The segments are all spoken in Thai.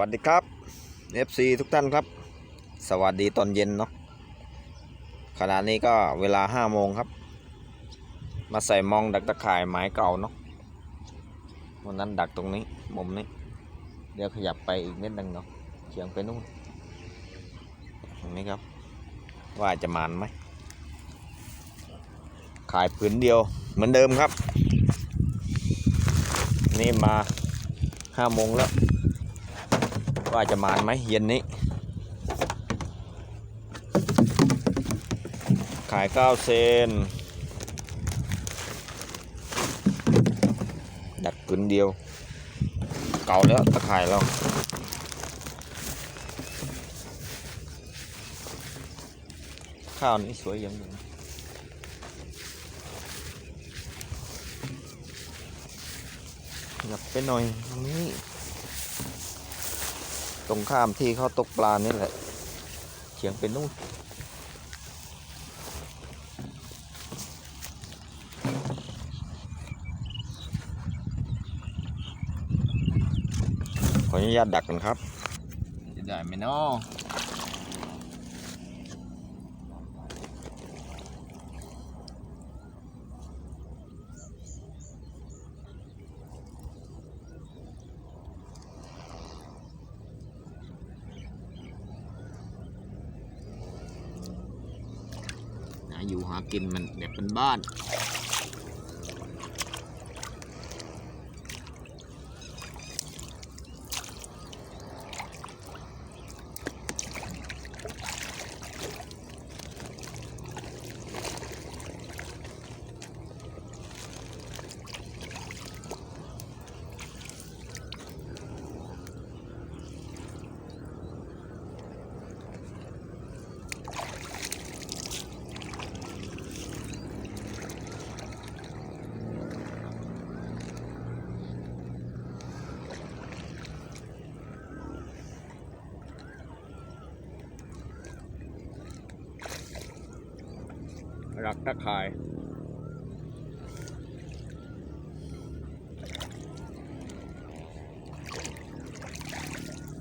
วัสดีครับ FC ทุกท่านครับ สวัสดีตอนเย็นเนาะขณะนี้ก็เวลาห้าโมงครับ มาใส่มองดักตะข่ายไม้เก่าเนาะวันนั้นดักตรงนี้มุมนี้ เดี๋ยวขยับไปอีกนิดนึงเนาะเฉียงไปนู่นตรงนี้ครับ ว่าจะมานไหมขายผืนเดียวเหมือนเดิมครับ นี่มาห้าโมงแล้ว ว่าจะมานไหมเย็นนี้ ขายเก้าเซน ดักผืนเดียว เก่าแล้วตะข่ายเราข้าวนี้สวยยังอยู่นะหยับไปหน่อยตรงนี้ ตรงข้ามที่เขาตกปลานี่แหละเฉียงไปนู่นขออนุญาตดักกันครับ จะได้ไหมเนาะ อยู่หากินมันแบบเป็นบ้าน รักตะข่าย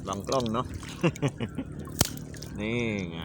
หลังกล้องเนาะ นี่ไง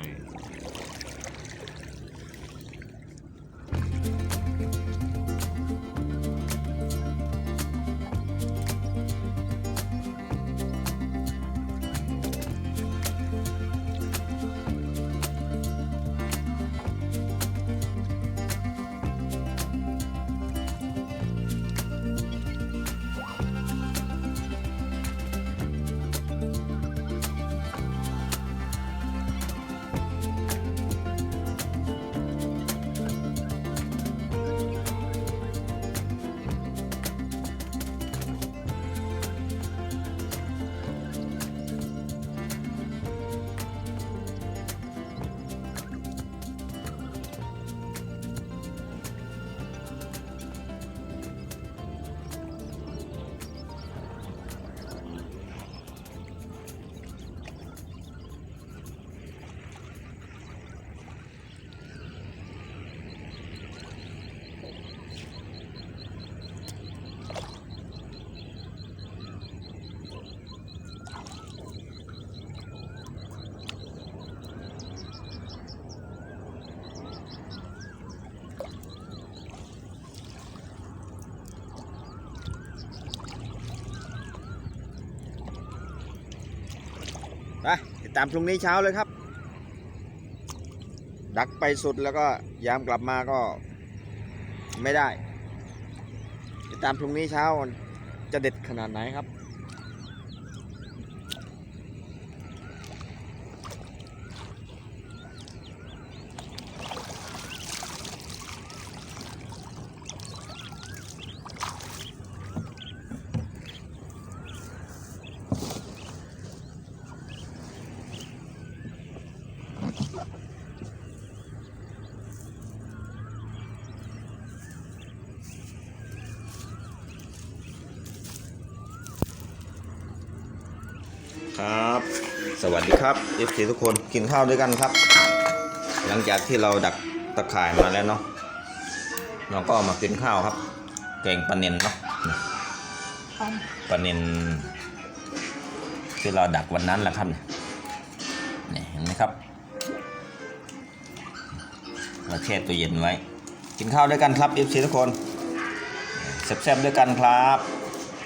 ตามพรุ่งนี้เช้าเลยครับ ดักไปสุดแล้วก็ยามกลับมาก็ไม่ได้ ติดตามพรุ่งนี้เช้าจะเด็ดขนาดไหนครับ สวัสดีครับ FC ทุกคนกินข้าวด้วยกันครับ หลังจากที่เราดักตะข่ายมาแล้วเนาะเราก็มากินข้าวครับ แกงปลาเน็นเนาะปลาเน็นที่เราดักวันนั้นแหละครับนี่เห็นไหมครับเราแช่ตัวเย็นไว้ กินข้าวด้วยกันครับเอฟซีทุกคนแซ่บๆด้วยกันครับ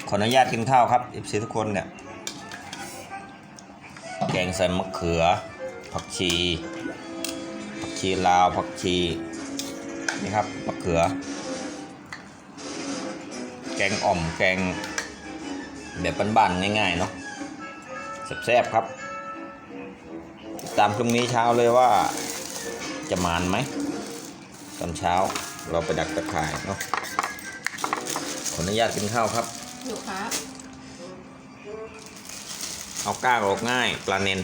ขออนุญาตกินข้าวครับเอฟซีทุกคนเนี่ย แกงใส่มะเขือ ผักชี ผักชีลาว ผักชี นี่ครับ มะเขือ แกงอ่อม แกงแบบบ้านๆง่ายๆเนาะแซ่บๆครับ ตามพรุ่งนี้เช้าเลยว่าจะมานไหม ตอนเช้าเราไปดักตะข่ายเนาะขออนุญาตกินข้าวครับอยู่ครับ เอาก้างออกง่าย ปลาเนน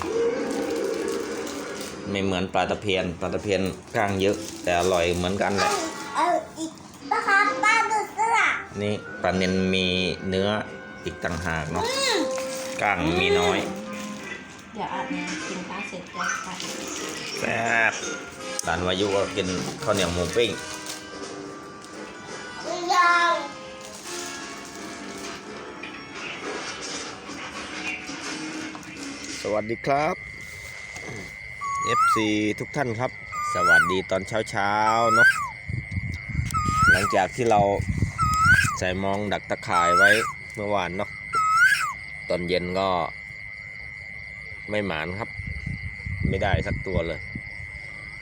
ไม่เหมือนปลาตะเพียน ปลาตะเพียนก้างเยอะ แต่อร่อยเหมือนกันแหละเอาอีกนะคะป้าดูเสื้อนี่ปลาเนนมีเนื้ออีกต่างหากเนาะก้างมีน้อย เดี๋ยวอาบน้ำกินข้าวเสร็จจะไปแซ่บหลานวายุก็กินข้าวเหนียวหมูปิ้งยาว สวัสดีครับ FC ทุกท่านครับ สวัสดีตอนเช้าเช้าเนาะหลังจากที่เราใส่มองดักตะข่ายไว้เมื่อวานเนาะตอนเย็นก็ ไม่หมานครับ ไม่ได้สักตัวเลย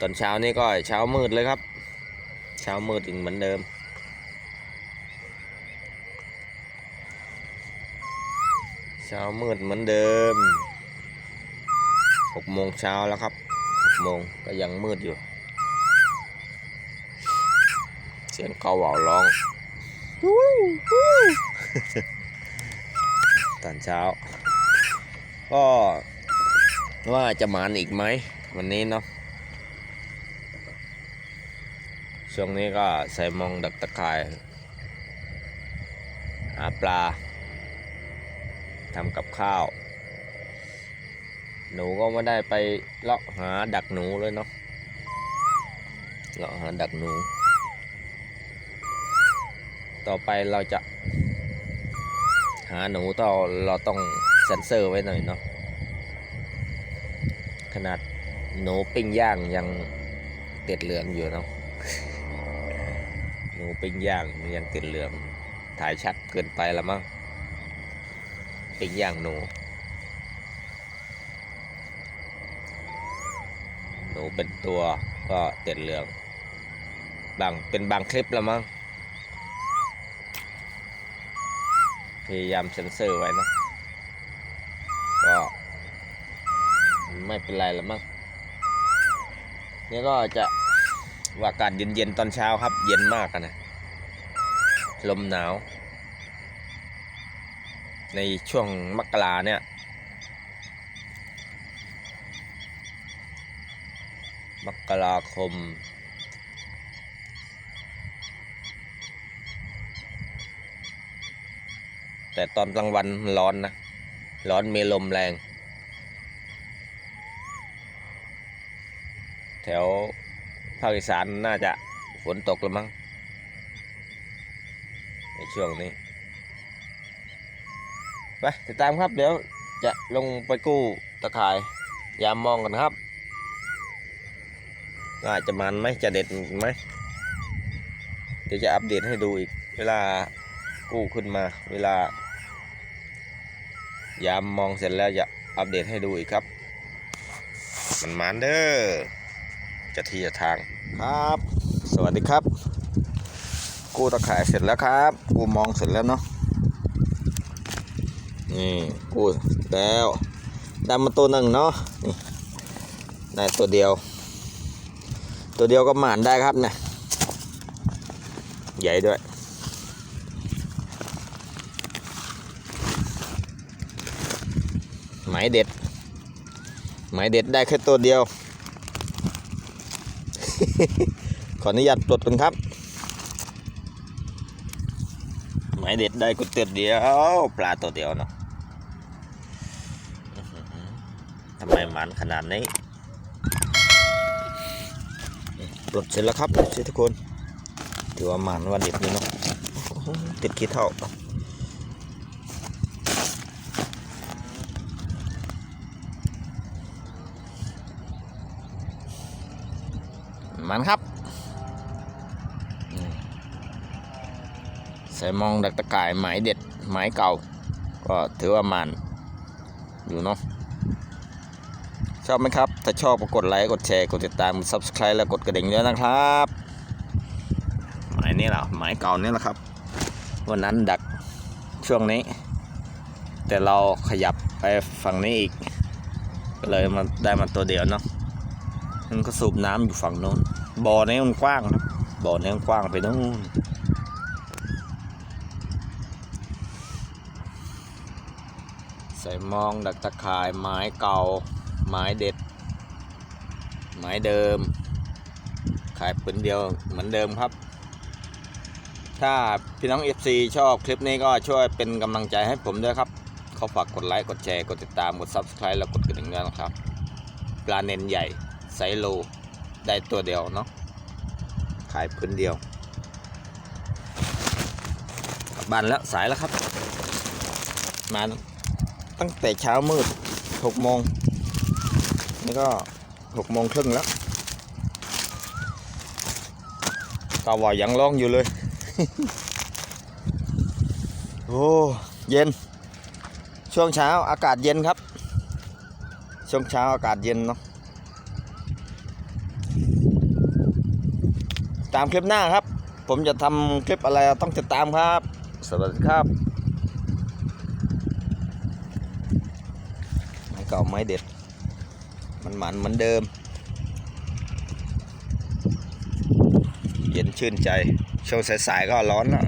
ตอนเช้านี่ก็เช้ามืดเลยครับ เช้ามืดอีกเหมือนเดิมเช้ามืดเหมือนเดิม กโมงเช้าแล้วครับหกโมงก็ยังมืดอยู่ เสียงเกาเหว่าร้องตอนเช้า ก็ว่าจะหมานอีกไหมวันนี้เนาะช่วงนี้ก็ใส่มองดักตะข่ายหาปลาทำกับข้าว หนูก็ไม่ได้ไปเลาะหาดักหนูเลยเนาะเลาะหาดักหนู ต่อไปเราจะ หาหนูต่อเราต้องเซ็นเซอร์ไว้หน่อยเนาะขนาดหนูปิ้งย่างยังติดเหลืองอยู่เนาะหนูปิ้งย่างยังติดเหลือง ถ่ายชัดเกินไปละมั้งปิ้งย่างหนููเป็นตัวก็เต็ดเหลือง บางเป็นบางคลิปแล้วมั้ง พยายามเซ็นเซอร์ไว้นะ ก็ไม่เป็นไรแล้วมั้ง นี่ก็จะว่าอากาศเย็นๆตอนเช้าครับ เย็นมากนะ ลมหนาว ในช่วงมกราเนี่ย มกราคม แต่ตอนกลางวันร้อนนะ ร้อนมีลมแรง แถวภาคอีสานน่าจะฝนตกแล้วมั้งในช่วงนี้ ไปติดตามครับเดี๋ยวจะลงไปกู้ตะข่ายยามมองกันครับ ว่าจะมันไหมจะเด็ดไหมเดี๋ยวจะอัปเดตให้ดูอีก เวลากู้ขึ้นมา เวลายามมองเสร็จแล้วจะอัปเดตให้ดูอีกครับ มันมันเด้อจะที่จะทางครับ สวัสดีครับ กู้ตะข่ายเสร็จแล้วครับ กู้มองเสร็จแล้วเนาะนี่กูดแล้วได้มาตัวหนึ่งเนาะนี่ได้ตัวเดียว ตัวเดียวก็หมานได้ครับเนี่ยใหญ่ด้วย หมายเด็ด หมายเด็ดได้แค่ตัวเดียว ขออนุญาตปลดกันครับ หมายเด็ดได้กุเตียวเดียว ปลาตัวเดียวเนาะทำไมหมันขนาดนี้ ปลดเสร็จแล้วครับทุกคนถือว่าหมันว่าเด็ดนี่เนาะติดคิดเท่าหมันครับ ใส่มองดักตะไกาไหมเด็ดไหมเก่า ก็ถือว่ามันอยู่เนาะ ชอบไหมครับ ถ้าชอบก็กดไลค์ กดแชร์ กดติดตามกด subscribe แล้วกดกระดิ่งด้วยนะครับ หมายนี้แหละหมายเก่านี่แหละครับ วันนั้นดักช่วงนี้ แต่เราขยับไปฝั่งนี้อีก ก็เลยมาได้มาตัวเดียวเนาะมันก็สูบน้ำอยู่ฝั่งโน้น บ่อนี้มันกว้างครับ บ่อนี้มันกว้างไปโน้นใส่มองดักตะข่ายไม้เก่า ไม้เด็ด ไม้เดิม ขายปืนเดียวเหมือนเดิมครับ ถ้าพี่น้อง FC ชอบคลิปนี้ก็ช่วยเป็นกำลังใจให้ผมด้วยครับ เขาฝากกดไลค์ กดแชร์ กดติดตาม กด Subscribe แล้วกดกระดิ่งด้วยนะครับ ปลาเนนใหญ่ไซโล ได้ตัวเดียวเนาะ ขายพื้นเดียวบานแล้วสายแล้วครับ มาตั้งแต่เช้ามืด6โมง นี่ก็6โมงครึ่งแล้วก็ว่ายังร้องอยู่เลย โอ้เย็น ช่วงเช้าอากาศเย็นครับ ช่วงเช้าอากาศเย็นเนาะตามคลิปหน้าครับ ผมจะทำคลิปอะไรต้องติดตามครับ สวัสดีครับไม้เก่าไม้เด็ด มันหมันเหมือนเดิม เย็นชื่นใจ ช่วงสายๆก็ร้อนแล้ว